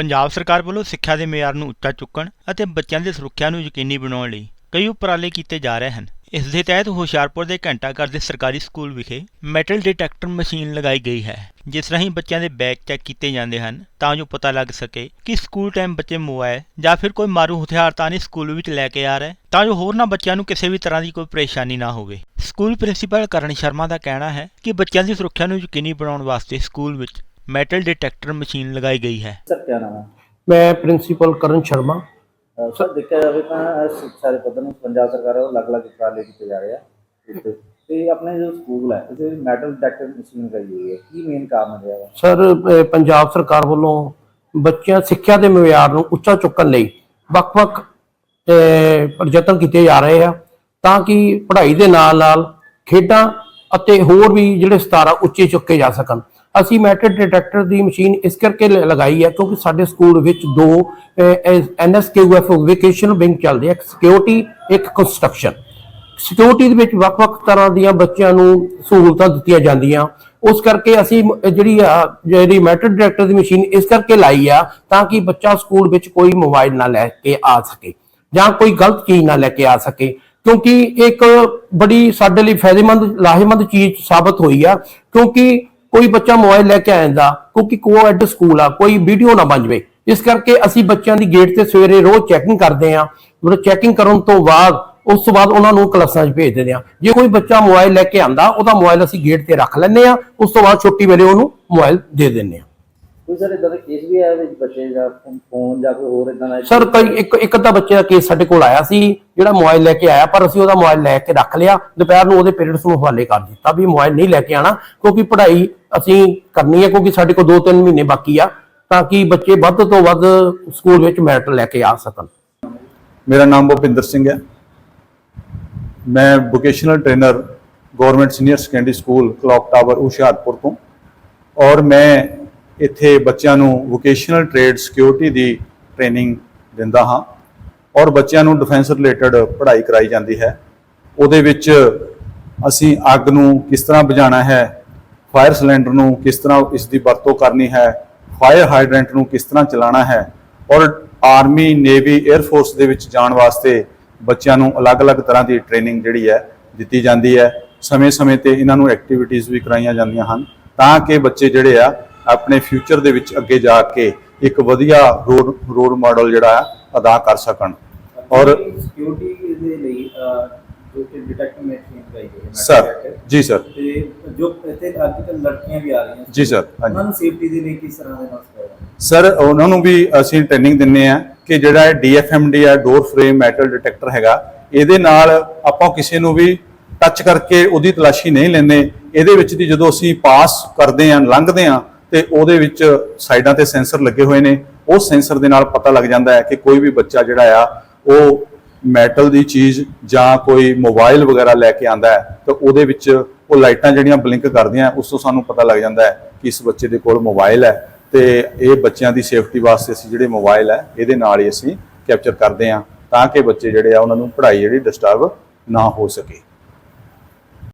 ਪੰਜਾਬ ਸਰਕਾਰ ਵੱਲੋਂ ਸਿੱਖਿਆ ਦੇ ਮਿਆਰ ਨੂੰ ਉੱਚਾ ਚੁੱਕਣ ਅਤੇ ਬੱਚਿਆਂ ਦੀ ਸੁਰੱਖਿਆ ਨੂੰ ਯਕੀਨੀ ਬਣਾਉਣ ਲਈ ਕਈ ਉਪਰਾਲੇ ਕੀਤੇ ਜਾ ਰਹੇ ਹਨ। ਇਸ ਦੇ ਤਹਿਤ ਹੁਸ਼ਿਆਰਪੁਰ ਦੇ ਘੰਟਾ ਘਰ ਦੇ ਸਰਕਾਰੀ ਸਕੂਲ ਵਿਖੇ ਮੈਟਲ ਡਿਟੈਕਟਰ ਮਸ਼ੀਨ ਲਗਾਈ ਗਈ ਹੈ। ਜਿਸ ਰਾਹੀਂ ਬੱਚਿਆਂ ਦੇ ਬੈਗ ਚੈੱਕ ਕੀਤੇ ਜਾਂਦੇ ਹਨ ਤਾਂ ਜੋ ਪਤਾ ਲੱਗ ਸਕੇ ਕਿ ਸਕੂਲ ਟਾਈਮ ਬੱਚੇ ਮੋਬਾਈਲ ਜਾਂ ਫਿਰ ਕੋਈ ਮਾਰੂ ਹਥਿਆਰ ਤਾਂ ਨਹੀਂ ਸਕੂਲ ਵਿੱਚ ਲੈ ਕੇ ਆ ਰਹੇ ਤਾਂ ਜੋ ਹੋਰਨਾਂ ਬੱਚਿਆਂ ਨੂੰ ਕਿਸੇ ਵੀ ਤਰ੍ਹਾਂ ਦੀ ਕੋਈ ਪਰੇਸ਼ਾਨੀ ਨਾ ਹੋਵੇ। ਸਕੂਲ ਪ੍ਰਿੰਸੀਪਲ ਕਰਨ ਸ਼ਰਮਾ ਦਾ ਕਹਿਣਾ ਹੈ ਕਿ ਬੱਚਿਆਂ ਦੀ ਸੁਰੱਖਿਆ ਨੂੰ ਯਕੀਨੀ ਬਣਾਉਣ ਵਾਸਤੇ ਸਕੂਲ ਵਿੱਚ ਮੈਟਲ ਡਿਟੈਕਟਰ ਮਸ਼ੀਨ ਲਗਾਈ ਗਈ ਹੈ। ਸਰ ਕਿਆ ਨਾਮ ਹੈ? ਮੈਂ ਪ੍ਰਿੰਸੀਪਲ ਕਰਨ ਸ਼ਰਮਾ। ਅਹ ਸਰ ਦੇਖਿਆ ਜਾਵੇ ਤਾਂ ਸਿੱਖਿਆ ਦੇ ਪੱਧਰ ਨੂੰ ਪੰਜਾਬ ਸਰਕਾਰ ਵੱਲੋਂ ਅਲੱਗ-ਅਲੱਗ ਉਪਰਾਲੇ ਕੀਤੇ ਜਾ ਰਹੇ ਆ। ਤੇ ਆਪਣੇ ਜੋ ਸਕੂਲ ਹੈ ਵਿੱਚ ਮੈਟਲ ਡਿਟੈਕਟਰ ਮਸ਼ੀਨ ਲਗਾਈ ਹੋਈ ਹੈ। ਕੀ ਮੇਨ ਕਾਰਨ ਰਿਹਾ ਵਾ? ਸਰ ਅਹ ਪੰਜਾਬ ਸਰਕਾਰ ਵੱਲੋਂ ਬੱਚਿਆਂ ਸਿੱਖਿਆ ਦੇ ਮਿਆਰ ਨੂੰ ਉੱਚਾ ਚੁੱਕਣ ਲਈ ਵੱਖ-ਵੱਖ ਅਹ, ਪ੍ਰਯਤਨ ਕੀਤੇ ਜਾ ਰਹੇ ਆ ਤਾਂ ਕਿ ਪੜ੍ਹਾਈ ਦੇ ਨਾਲ-ਨਾਲ ਖੇਡਾਂ ਅਤੇ ਹੋਰ ਵੀ ਜਿਹੜੇ ਸਤਾਰਾ ਉੱਚੇ ਚੁੱਕੇ ਜਾ ਸਕਣ। ਅਸੀਂ ਮੈਟਰ ਡਿਟੈਕਟਰ ਦੀ ਮਸ਼ੀਨ ਇਸ ਕਰਕੇ ਲ- ਲਗਾਈ ਹੈ ਕਿਉਂਕਿ ਸਾਡੇ ਸਕੂਲ ਵਿੱਚ ਦੋ ਐਨਐਸਕੇਯੂਐਫ ਵੋਕੇਸ਼ਨਲ ਵਿੰਗ ਚੱਲਦੇ ਆ, ਇੱਕ ਸਿਕਿਉਰਿਟੀ, ਇੱਕ ਕੰਸਟਰਕਸ਼ਨ। ਸਿਕਿਉਰਿਟੀ ਦੇ ਵਿੱਚ ਵੱਖ-ਵੱਖ ਤਰ੍ਹਾਂ ਦੀਆਂ ਬੱਚਿਆਂ ਨੂੰ ਸਹੂਲਤਾਂ ਦਿੱਤੀਆਂ ਜਾਂਦੀਆਂ। ਉਸ ਕਰਕੇ ਅਸੀਂ ਜਿਹੜੀ ਆ ਜਿਹੜੀ ਮੈਟਰ ਡਾਇਰੈਕਟਰ ਦੀ ਮਸ਼ੀਨ ਇਸ ਕਰਕੇ ਲਾਈ ਆ ਤਾਂ ਕਿ ਬੱਚਾ ਸਕੂਲ ਵਿੱਚ ਕੋਈ ਮੋਬਾਈਲ ਨਾ ਲੈ ਕੇ ਆ ਸਕੇ ਜਾਂ ਕੋਈ ਗਲਤ ਚੀਜ਼ ਨਾ ਲੈ ਕੇ ਆ ਸਕੇ। ਕਿਉਂਕਿ ਇੱਕ ਬੜੀ ਸਾਡੇ ਲਈ ਫਾਇਦੇਮੰਦ, ਲਾਹੇਮੰਦ ਚੀਜ਼ ਸਾਬਤ ਹੋਈ ਆ। ਕਿਉਂਕਿ ਕੋਈ ਬੱਚਾ ਮੋਬਾਈਲ ਲੈ ਕੇ ਆ ਜਾਂਦਾ, ਕਿਉਂਕਿ ਕੋਐਡ ਸਕੂਲ ਆ, ਕੋਈ ਵੀਡੀਓ ਨਾ ਬਣ ਜਵੇ। ਇਸ ਕਰਕੇ ਅਸੀਂ ਬੱਚਿਆਂ ਦੀ ਗੇਟ ਤੇ ਸਵੇਰੇ ਰੋਜ਼ ਚੈਕਿੰਗ ਕਰਦੇ ਆ ਜਦੋਂ ਚੈਕਿੰਗ ਕਰਨ ਤੋਂ ਬਾਅਦ, ਉਸ ਤੋਂ ਬਾਅਦ ਉਹਨਾਂ ਨੂੰ ਕਲਾਸਾਂ 'ਚ ਭੇਜ ਦਿੰਦੇ ਆ ਜੇ ਕੋਈ ਬੱਚਾ ਮੋਬਾਈਲ ਲੈ ਕੇ ਆਂਦਾ, ਉਹਦਾ ਮੋਬਾਈਲ ਅਸੀਂ ਗੇਟ ਤੇ ਰੱਖ ਲੈਂਦੇ ਆ ਉਸ ਤੋਂ ਬਾਅਦ ਛੁੱਟੀ ਵੇਲੇ ਉਹਨੂੰ ਮੋਬਾਈਲ ਦੇ ਦਿੰਦੇ ਆ ਕੋਈ ਸਰ ਇਦਾਂ ਦਾ ਕੇਸ ਵੀ ਆਇਆ ਵਿੱਚ ਬੱਚੇ ਜਾਂ ਫੋਨ ਜਾਂ ਕੋਈ ਹੋਰ ਇਦਾਂ ਦਾ ਸਰ ਕਈ ਇੱਕ ਇੱਕ ਅੱਧਾ ਬੱਚੇ ਦਾ ਕੇਸ ਸਾਡੇ ਕੋਲ ਆਇਆ ਸੀ ਜਿਹੜਾ ਮੋਬਾਈਲ ਲੈ ਕੇ ਆਇਆ ਪਰ ਅਸੀਂ ਉਹਦਾ ਮੋਬਾਈਲ ਲੈ ਕੇ ਰੱਖ ਲਿਆ। ਦੁਪਹਿਰ ਨੂੰ ਉਹਦੇ ਪੇਰੈਂਟਸ ਨੂੰ ਹਵਾਲੇ ਕਰ ਦਿੱਤਾ ਵੀ ਮੋਬਾਈਲ ਨਹੀਂ ਲੈ ਕੇ ਆਣਾ ਕਿਉਂਕਿ ਪੜ੍ਹਾਈ ਅਸੀਂ ਕਰਨੀ ਹੈ ਕਿਉਂਕਿ ਸਾਡੇ ਕੋਲ 2-3 ਮਹੀਨੇ ਬਾਕੀ ਆ ਤਾਂ ਕਿ ਬੱਚੇ ਵੱਧ ਤੋਂ ਵੱਧ ਸਕੂਲ ਵਿੱਚ ਮੈਰਿਟ ਲੈ ਕੇ ਆ ਸਕਣ। ਮੇਰਾ ਨਾਮ ਭੁਪਿੰਦਰ ਸਿੰਘ ਹੈ। ਮੈਂ vocational trainer government senior secondary school clock tower Hoshiarpur ਤੋਂ। ਔਰ ਮੈਂ ਇੱਥੇ ਬੱਚਿਆਂ ਨੂੰ ਵੋਕੇਸ਼ਨਲ ਟ੍ਰੇਡ ਸਿਕਿਉਰਿਟੀ ਦੀ ਟ੍ਰੇਨਿੰਗ ਦਿੰਦਾ ਹਾਂ ਔਰ ਬੱਚਿਆਂ ਨੂੰ ਡਿਫੈਂਸ ਰਿਲੇਟਡ ਪੜ੍ਹਾਈ ਕਰਾਈ ਜਾਂਦੀ ਹੈ। ਉਹਦੇ ਵਿੱਚ ਅਸੀਂ ਅੱਗ ਨੂੰ ਕਿਸ ਤਰ੍ਹਾਂ ਬੁਝਾਉਣਾ ਹੈ ਫਾਇਰ ਸਿਲੰਡਰ ਨੂੰ ਕਿਸ ਤਰ੍ਹਾਂ ਇਸ ਦੀ ਵਰਤੋਂ ਕਰਨੀ ਹੈ ਫਾਇਰ ਹਾਈਡਰੈਂਟ ਨੂੰ ਕਿਸ ਤਰ੍ਹਾਂ ਚਲਾਉਣਾ ਹੈ ਔਰ ਆਰਮੀ ਨੇਵੀ 에ਅਰ ਫੋਰਸ ਦੇ ਵਿੱਚ ਜਾਣ ਵਾਸਤੇ ਬੱਚਿਆਂ ਨੂੰ ਅਲੱਗ-ਅਲੱਗ ਤਰ੍ਹਾਂ ਦੀ ਟ੍ਰੇਨਿੰਗ ਜਿਹੜੀ ਹੈ ਦਿੱਤੀ ਜਾਂਦੀ ਹੈ। ਸਮੇਂ-ਸਮੇਂ ਤੇ ਇਹਨਾਂ ਨੂੰ ਐਕਟੀਵਿਟੀਜ਼ ਵੀ ਕਰਾਈਆਂ ਜਾਂਦੀਆਂ ਹਨ ਤਾਂ ਕਿ ਬੱਚੇ ਜਿਹੜੇ ਆ ਆਪਣੇ ਫਿਊਚਰ ਦੇ ਵਿੱਚ ਅੱਗੇ ਜਾ ਕੇ ਇੱਕ ਵਧੀਆ ਰੋਲ ਰੋਲ ਮਾਡਲ ਜਿਹੜਾ ਹੈ ਅਦਾ ਕਰ ਸਕਣ। ਔਰ ਸਿਕਿਉਰਿਟੀ ਦੇ ਲਈ ਜੋ ਕਿ ਡਿਟੈਕਟਰ ਮਸ਼ੀਨ ਲਗਾਈ ਗਈ ਹੈ ਸਰ ਜੀ ਸਰ ਤੇ ਜੋ ਇੱਥੇ ਅੱਜ ਲੜਕੀਆਂ ਵੀ ਆ ਰਹੀਆਂ ਜੀ ਸਰ ਹਾਂਜੀ। ਉਹਨਾਂ ਨੂੰ ਸੇਫਟੀ ਦੇ ਲਈ ਕਿਸ ਤਰ੍ਹਾਂ ਦੇ ਸਿਖਾਇਆ ਸਰ ਉਹਨਾਂ ਨੂੰ ਵੀ ਅਸੀਂ ਟ੍ਰੇਨਿੰਗ ਦਿੰਨੇ ਆ ਕਿ ਜਿਹੜਾ ਇਹ DFMD ਹੈ ਡੋਰ ਫਰੇਮ ਮੈਟਲ ਡਿਟੈਕਟਰ ਹੈਗਾ ਇਹਦੇ ਨਾਲ ਆਪਾਂ ਕਿਸੇ ਨੂੰ ਵੀ ਟੱਚ ਕਰਕੇ ਉਹਦੀ ਤਲਾਸ਼ੀ ਨਹੀਂ ਲੈਂਦੇ। ਇਹਦੇ ਵਿੱਚ ਦੀ ਜਦੋਂ ਅਸੀਂ ਪਾਸ ਕਰਦੇ ਆਂ ਲੰਘਦੇ ਆਂ ਤੇ ਉਹਦੇ ਵਿੱਚ ਸਾਈਡਾਂ ਤੇ ਸੈਂਸਰ ਲੱਗੇ ਹੋਏ ਨੇ। ਉਹ ਸੈਂਸਰ ਦੇ ਨਾਲ ਪਤਾ ਲੱਗ ਜਾਂਦਾ ਹੈ ਕਿ ਕੋਈ ਵੀ ਬੱਚਾ ਜਿਹੜਾ ਆ, ਉਹ ਮੈਟਲ ਦੀ ਚੀਜ਼ ਜਾਂ ਕੋਈ ਮੋਬਾਈਲ ਵਗੈਰਾ ਲੈ ਕੇ ਆਂਦਾ ਹੈ ਤਾਂ ਉਹਦੇ ਵਿੱਚ ਉਹ ਲਾਈਟਾਂ ਜਿਹੜੀਆਂ ਬਲਿੰਕ ਕਰਦੀਆਂ, ਉਸ ਤੋਂ ਸਾਨੂੰ ਪਤਾ ਲੱਗ ਜਾਂਦਾ ਹੈ ਕਿ ਇਸ ਬੱਚੇ ਦੇ ਕੋਲ ਮੋਬਾਈਲ ਹੈ ਤੇ ਇਹ ਬੱਚਿਆਂ ਦੀ ਸੇਫਟੀ ਵਾਸਤੇ ਅਸੀਂ ਜਿਹੜੇ ਮੋਬਾਈਲ ਹੈ, ਇਹਦੇ ਨਾਲ ਹੀ ਅਸੀਂ ਕੈਪਚਰ ਕਰਦੇ ਹਾਂ ਤਾਂ ਕਿ ਬੱਚੇ ਜਿਹੜੇ ਆ, ਉਹਨਾਂ ਨੂੰ ਪੜ੍ਹਾਈ ਜਿਹੜੀ ਡਿਸਟਰਬ ਨਾ ਹੋ ਸਕੇ।